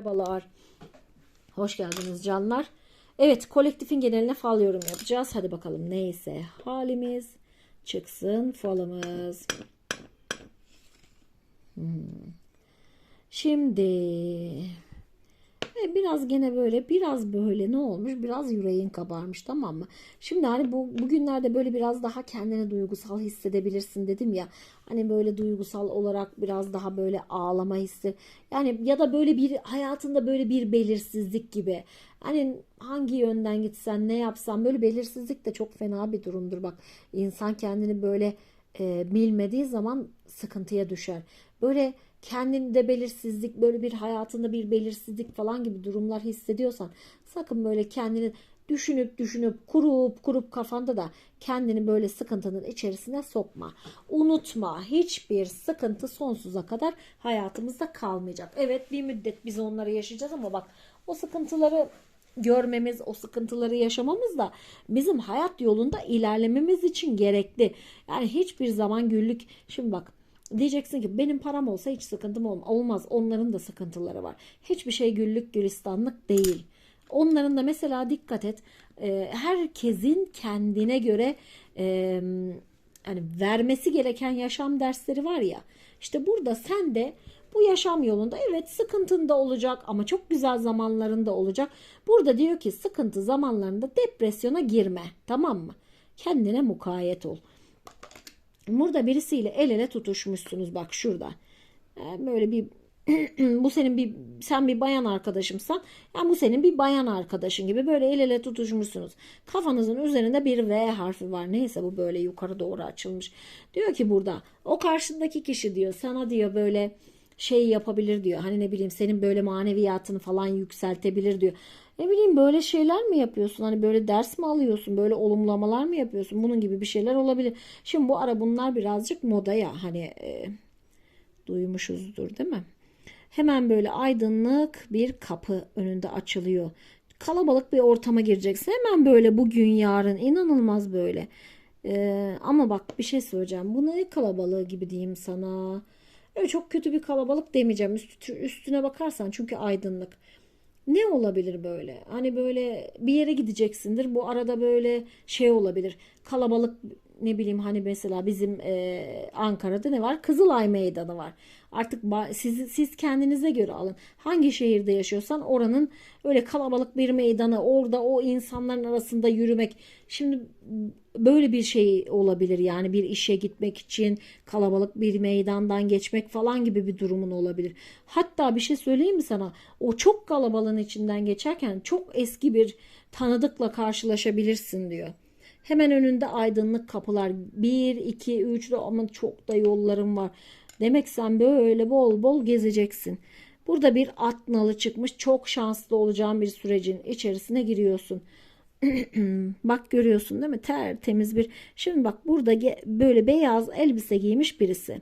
Merhabalar. Hoş geldiniz canlar. Evet kolektifin geneline fal yorum yapacağız. Hadi bakalım neyse halimiz çıksın falımız. Hmm. Şimdi e, biraz gene böyle biraz böyle ne olmuş biraz yüreğin kabarmış tamam mı? Şimdi hani bu bugünlerde böyle biraz daha kendini duygusal hissedebilirsin dedim ya. Hani böyle duygusal olarak biraz daha böyle ağlama hissi. Yani ya da böyle bir hayatında böyle bir belirsizlik gibi. Hani hangi yönden gitsen ne yapsan böyle belirsizlik de çok fena bir durumdur bak. İnsan kendini böyle e, bilmediği zaman sıkıntıya düşer. Böyle kendinde belirsizlik, böyle bir hayatında bir belirsizlik falan gibi durumlar hissediyorsan sakın böyle kendini düşünüp düşünüp kurup kurup kafanda da kendini böyle sıkıntının içerisine sokma. Unutma hiçbir sıkıntı sonsuza kadar hayatımızda kalmayacak. Evet bir müddet biz onları yaşayacağız ama bak o sıkıntıları görmemiz, o sıkıntıları yaşamamız da bizim hayat yolunda ilerlememiz için gerekli. Yani hiçbir zaman güllük. Şimdi bak diyeceksin ki benim param olsa hiç sıkıntım olmaz. Onların da sıkıntıları var. Hiçbir şey güllük gülistanlık değil. Onların da mesela dikkat et. e, herkesin kendine göre e, yani vermesi gereken yaşam dersleri var ya. İşte burada sen de bu yaşam yolunda evet sıkıntında olacak ama çok güzel zamanlarında olacak. Burada diyor ki sıkıntı zamanlarında depresyona girme tamam mı? Kendine mukayyet ol. Burada birisiyle el ele tutuşmuşsunuz bak şurada. Ee, Böyle bir bu senin bir sen bir bayan arkadaşımsan yani bu senin bir bayan arkadaşın gibi böyle el ele tutuşmuşsunuz. Kafanızın üzerinde bir V harfi var. Neyse bu böyle yukarı doğru açılmış. Diyor ki burada o karşındaki kişi diyor sana diyor böyle şey yapabilir diyor. Hani ne bileyim senin böyle maneviyatını falan yükseltebilir diyor. Ne bileyim böyle şeyler mi yapıyorsun? Hani böyle ders mi alıyorsun? Böyle olumlamalar mı yapıyorsun? Bunun gibi bir şeyler olabilir. Şimdi bu ara bunlar birazcık moda ya hani e, duymuşuzdur değil mi? Hemen böyle aydınlık bir kapı önünde açılıyor. Kalabalık bir ortama gireceksin. Hemen böyle bugün yarın inanılmaz böyle. Ee, ama bak bir şey söyleyeceğim. Bu ne kalabalığı gibi diyeyim sana. Öyle çok kötü bir kalabalık demeyeceğim. Üstü, üstüne bakarsan çünkü aydınlık. Ne olabilir böyle? Hani böyle bir yere gideceksindir. Bu arada böyle şey olabilir. Kalabalık ne bileyim hani mesela bizim e, Ankara'da ne var? Kızılay Meydanı var. Artık siz, siz kendinize göre alın. Hangi şehirde yaşıyorsan oranın öyle kalabalık bir meydanı orada o insanların arasında yürümek. Şimdi böyle bir şey olabilir yani bir işe gitmek için kalabalık bir meydandan geçmek falan gibi bir durumun olabilir. Hatta bir şey söyleyeyim mi sana? O çok kalabalığın içinden geçerken çok eski bir tanıdıkla karşılaşabilirsin diyor. Hemen önünde aydınlık kapılar. 1, 2, 3 ama çok da yollarım var. Demek sen böyle bol bol gezeceksin. Burada bir at nalı çıkmış. Çok şanslı olacağın bir sürecin içerisine giriyorsun. bak görüyorsun değil mi? Tertemiz bir. Şimdi bak burada böyle beyaz elbise giymiş birisi.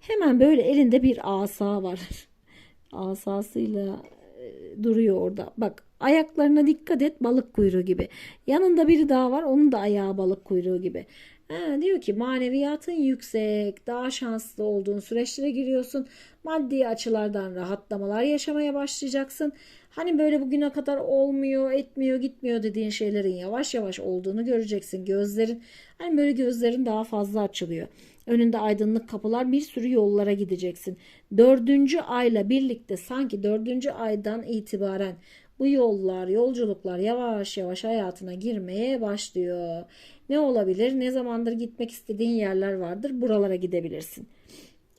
Hemen böyle elinde bir asa var. Asasıyla e, duruyor orada. Bak ayaklarına dikkat et balık kuyruğu gibi. Yanında biri daha var onun da ayağı balık kuyruğu gibi. Ha, diyor ki maneviyatın yüksek, daha şanslı olduğun süreçlere giriyorsun. Maddi açılardan rahatlamalar yaşamaya başlayacaksın. Hani böyle bugüne kadar olmuyor, etmiyor, gitmiyor dediğin şeylerin yavaş yavaş olduğunu göreceksin. Gözlerin, hani böyle gözlerin daha fazla açılıyor. Önünde aydınlık kapılar bir sürü yollara gideceksin. Dördüncü ayla birlikte sanki dördüncü aydan itibaren bu yollar, yolculuklar yavaş yavaş hayatına girmeye başlıyor. Ne olabilir? Ne zamandır gitmek istediğin yerler vardır. Buralara gidebilirsin.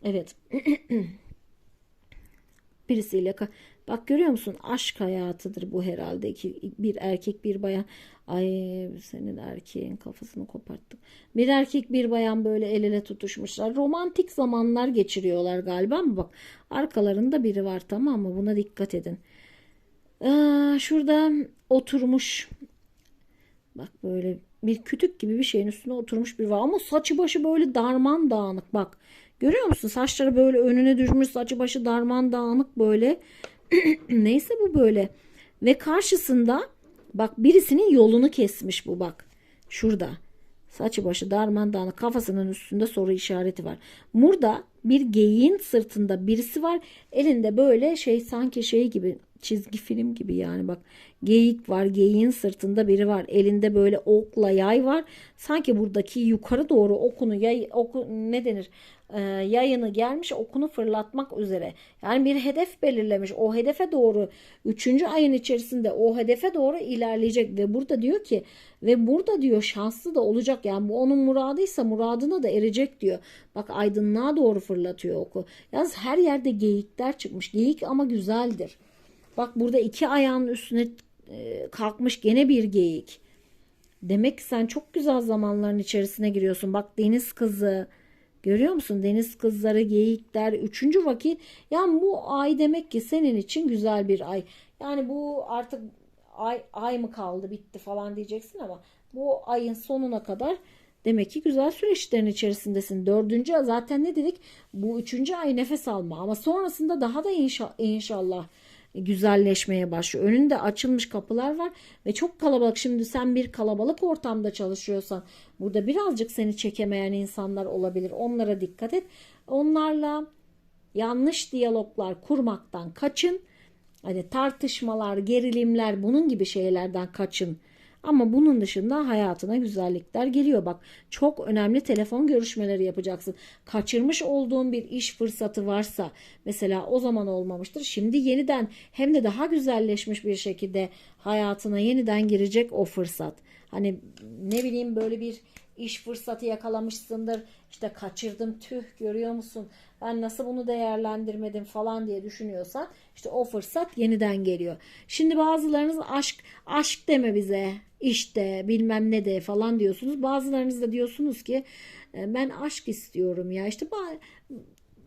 Evet. Birisiyle bak görüyor musun? Aşk hayatıdır bu herhalde ki bir erkek bir bayan. Ay senin erkeğin kafasını koparttık. Bir erkek bir bayan böyle el ele tutuşmuşlar. Romantik zamanlar geçiriyorlar galiba ama bak arkalarında biri var tamam mı? Buna dikkat edin. Aa, şurada oturmuş. Bak böyle bir kütük gibi bir şeyin üstüne oturmuş bir var. Ama saçı başı böyle darman dağınık bak. Görüyor musun? Saçları böyle önüne düşmüş. Saçı başı darman dağınık böyle. Neyse bu böyle. Ve karşısında bak birisinin yolunu kesmiş bu bak. Şurada. Saçı başı darman dağınık. Kafasının üstünde soru işareti var. Burada bir geyiğin sırtında birisi var. Elinde böyle şey sanki şey gibi çizgi film gibi yani bak. Geyik var geyiğin sırtında biri var. Elinde böyle okla yay var. Sanki buradaki yukarı doğru okunu yay oku ne denir? Ee, yayını gelmiş okunu fırlatmak üzere. Yani bir hedef belirlemiş. O hedefe doğru 3. ayın içerisinde o hedefe doğru ilerleyecek. Ve burada diyor ki ve burada diyor şanslı da olacak. Yani bu onun muradıysa muradına da erecek diyor bak aydınlığa doğru fırlatıyor oku yalnız her yerde geyikler çıkmış geyik ama güzeldir Bak burada iki ayağının üstüne e, kalkmış gene bir geyik. Demek ki sen çok güzel zamanların içerisine giriyorsun. Bak deniz kızı. Görüyor musun? Deniz kızları, geyikler. Üçüncü vakit. Yani bu ay demek ki senin için güzel bir ay. Yani bu artık ay, ay mı kaldı bitti falan diyeceksin ama bu ayın sonuna kadar demek ki güzel süreçlerin içerisindesin. Dördüncü zaten ne dedik? Bu üçüncü ay nefes alma ama sonrasında daha da inşa, inşallah güzelleşmeye başlıyor. Önünde açılmış kapılar var ve çok kalabalık. Şimdi sen bir kalabalık ortamda çalışıyorsan burada birazcık seni çekemeyen insanlar olabilir. Onlara dikkat et. Onlarla yanlış diyaloglar kurmaktan kaçın. Hani tartışmalar, gerilimler bunun gibi şeylerden kaçın. Ama bunun dışında hayatına güzellikler geliyor. Bak çok önemli telefon görüşmeleri yapacaksın. Kaçırmış olduğun bir iş fırsatı varsa mesela o zaman olmamıştır. Şimdi yeniden hem de daha güzelleşmiş bir şekilde hayatına yeniden girecek o fırsat. Hani ne bileyim böyle bir iş fırsatı yakalamışsındır. İşte kaçırdım tüh görüyor musun? Ben nasıl bunu değerlendirmedim falan diye düşünüyorsan işte o fırsat yeniden geliyor. Şimdi bazılarınız aşk aşk deme bize işte bilmem ne de falan diyorsunuz. Bazılarınız da diyorsunuz ki "E, ben aşk istiyorum ya işte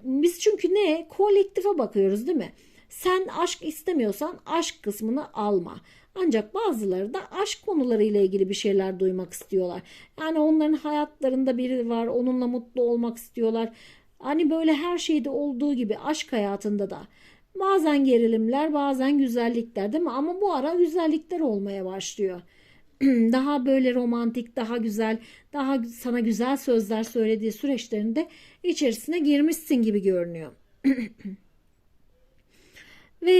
biz çünkü ne kolektife bakıyoruz değil mi? Sen aşk istemiyorsan aşk kısmını alma. Ancak bazıları da aşk konularıyla ilgili bir şeyler duymak istiyorlar. Yani onların hayatlarında biri var, onunla mutlu olmak istiyorlar. Hani böyle her şeyde olduğu gibi aşk hayatında da bazen gerilimler, bazen güzellikler değil mi? Ama bu ara güzellikler olmaya başlıyor. daha böyle romantik, daha güzel, daha sana güzel sözler söylediği süreçlerinde içerisine girmişsin gibi görünüyor. Ve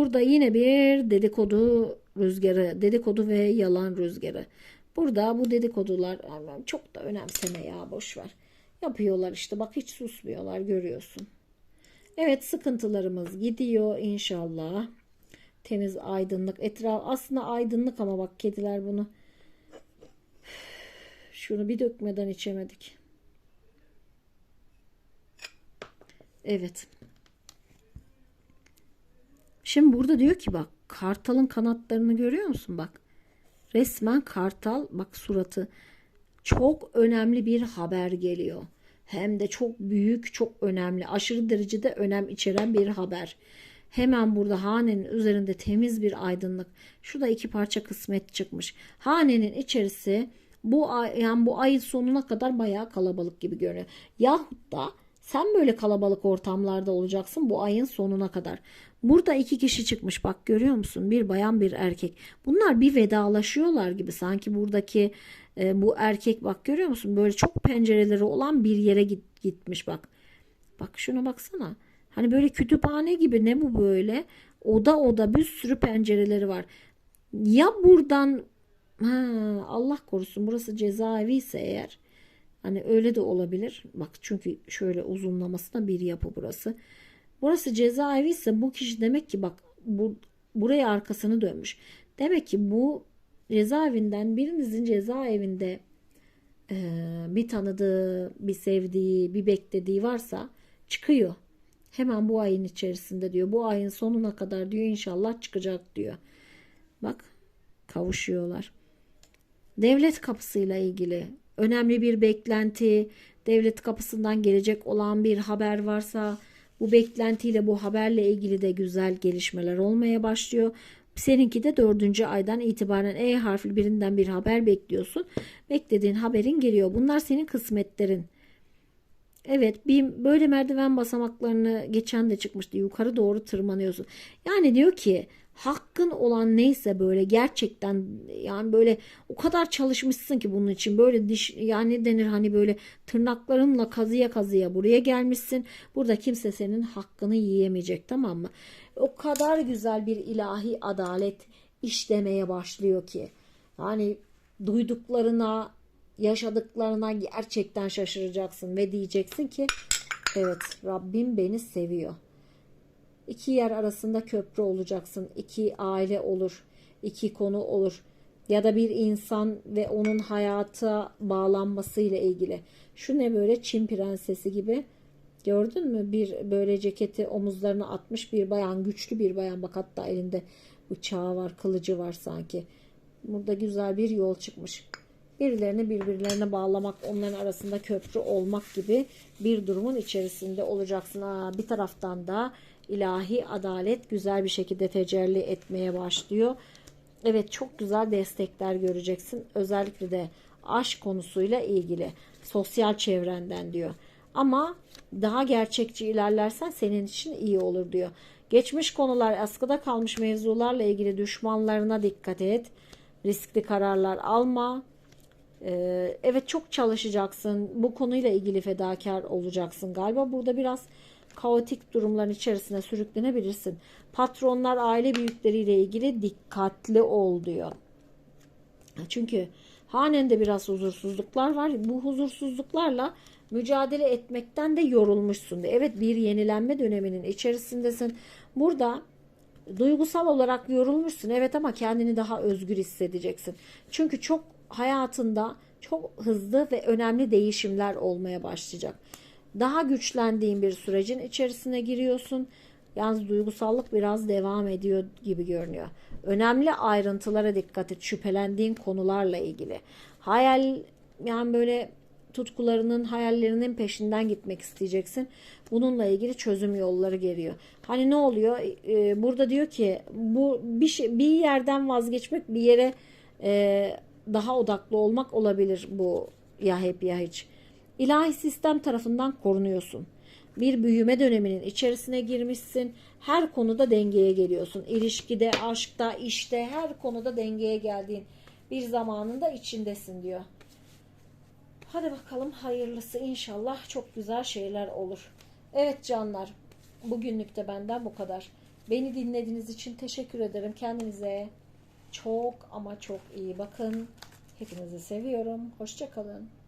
burada yine bir dedikodu rüzgarı, dedikodu ve yalan rüzgarı. Burada bu dedikodular çok da önemseme ya boş ver. Yapıyorlar işte bak hiç susmuyorlar görüyorsun. Evet sıkıntılarımız gidiyor inşallah. Temiz aydınlık etraf aslında aydınlık ama bak kediler bunu şunu bir dökmeden içemedik. Evet. Şimdi burada diyor ki bak kartalın kanatlarını görüyor musun bak. Resmen kartal bak suratı çok önemli bir haber geliyor. Hem de çok büyük, çok önemli, aşırı derecede önem içeren bir haber. Hemen burada hanenin üzerinde temiz bir aydınlık. Şurada iki parça kısmet çıkmış. Hanenin içerisi bu ay, yani bu ayın sonuna kadar bayağı kalabalık gibi görünüyor. Yahut da sen böyle kalabalık ortamlarda olacaksın bu ayın sonuna kadar. Burada iki kişi çıkmış bak görüyor musun? Bir bayan bir erkek. Bunlar bir vedalaşıyorlar gibi sanki buradaki e, bu erkek bak görüyor musun? Böyle çok pencereleri olan bir yere git, gitmiş bak. Bak şuna baksana. Hani böyle kütüphane gibi ne bu böyle? Oda oda bir sürü pencereleri var. Ya buradan ha, Allah korusun burası cezaevi ise eğer hani öyle de olabilir. Bak çünkü şöyle uzunlamasına bir yapı burası. Burası cezaevi ise bu kişi demek ki bak bu buraya arkasını dönmüş. Demek ki bu cezaevinden birinizin cezaevinde e, bir tanıdığı, bir sevdiği, bir beklediği varsa çıkıyor. Hemen bu ayın içerisinde diyor. Bu ayın sonuna kadar diyor inşallah çıkacak diyor. Bak kavuşuyorlar. Devlet kapısıyla ilgili önemli bir beklenti, devlet kapısından gelecek olan bir haber varsa bu beklentiyle bu haberle ilgili de güzel gelişmeler olmaya başlıyor. Seninki de dördüncü aydan itibaren E harfli birinden bir haber bekliyorsun. Beklediğin haberin geliyor. Bunlar senin kısmetlerin. Evet bir böyle merdiven basamaklarını geçen de çıkmıştı. Yukarı doğru tırmanıyorsun. Yani diyor ki hakkın olan neyse böyle gerçekten yani böyle o kadar çalışmışsın ki bunun için böyle diş yani denir hani böyle tırnaklarınla kazıya kazıya buraya gelmişsin. Burada kimse senin hakkını yiyemeyecek tamam mı? O kadar güzel bir ilahi adalet işlemeye başlıyor ki. Yani duyduklarına, yaşadıklarına gerçekten şaşıracaksın ve diyeceksin ki evet Rabbim beni seviyor. İki yer arasında köprü olacaksın. İki aile olur. iki konu olur. Ya da bir insan ve onun hayata bağlanmasıyla ilgili. Şu ne böyle Çin prensesi gibi. Gördün mü? Bir böyle ceketi omuzlarına atmış bir bayan. Güçlü bir bayan. Bak hatta elinde bıçağı var, kılıcı var sanki. Burada güzel bir yol çıkmış. Birilerini birbirlerine bağlamak, onların arasında köprü olmak gibi bir durumun içerisinde olacaksın. Aa, bir taraftan da ilahi adalet güzel bir şekilde tecelli etmeye başlıyor. Evet çok güzel destekler göreceksin. Özellikle de aşk konusuyla ilgili sosyal çevrenden diyor. Ama daha gerçekçi ilerlersen senin için iyi olur diyor. Geçmiş konular, askıda kalmış mevzularla ilgili düşmanlarına dikkat et. Riskli kararlar alma. Ee, evet çok çalışacaksın. Bu konuyla ilgili fedakar olacaksın galiba. Burada biraz kaotik durumların içerisine sürüklenebilirsin. Patronlar aile büyükleriyle ilgili dikkatli ol diyor. Çünkü hanende biraz huzursuzluklar var. Bu huzursuzluklarla mücadele etmekten de yorulmuşsun. Evet bir yenilenme döneminin içerisindesin. Burada duygusal olarak yorulmuşsun. Evet ama kendini daha özgür hissedeceksin. Çünkü çok hayatında çok hızlı ve önemli değişimler olmaya başlayacak. Daha güçlendiğin bir sürecin içerisine giriyorsun. Yalnız duygusallık biraz devam ediyor gibi görünüyor. Önemli ayrıntılara dikkat et. Şüphelendiğin konularla ilgili. Hayal yani böyle tutkularının, hayallerinin peşinden gitmek isteyeceksin. Bununla ilgili çözüm yolları geliyor. Hani ne oluyor? Ee, burada diyor ki bu bir şey, bir yerden vazgeçmek, bir yere e, daha odaklı olmak olabilir bu ya hep ya hiç. İlahi sistem tarafından korunuyorsun. Bir büyüme döneminin içerisine girmişsin. Her konuda dengeye geliyorsun. İlişkide, aşkta, işte her konuda dengeye geldiğin bir zamanında içindesin diyor. Hadi bakalım hayırlısı inşallah çok güzel şeyler olur. Evet canlar bugünlük de benden bu kadar. Beni dinlediğiniz için teşekkür ederim. Kendinize çok ama çok iyi bakın. Hepinizi seviyorum. Hoşçakalın.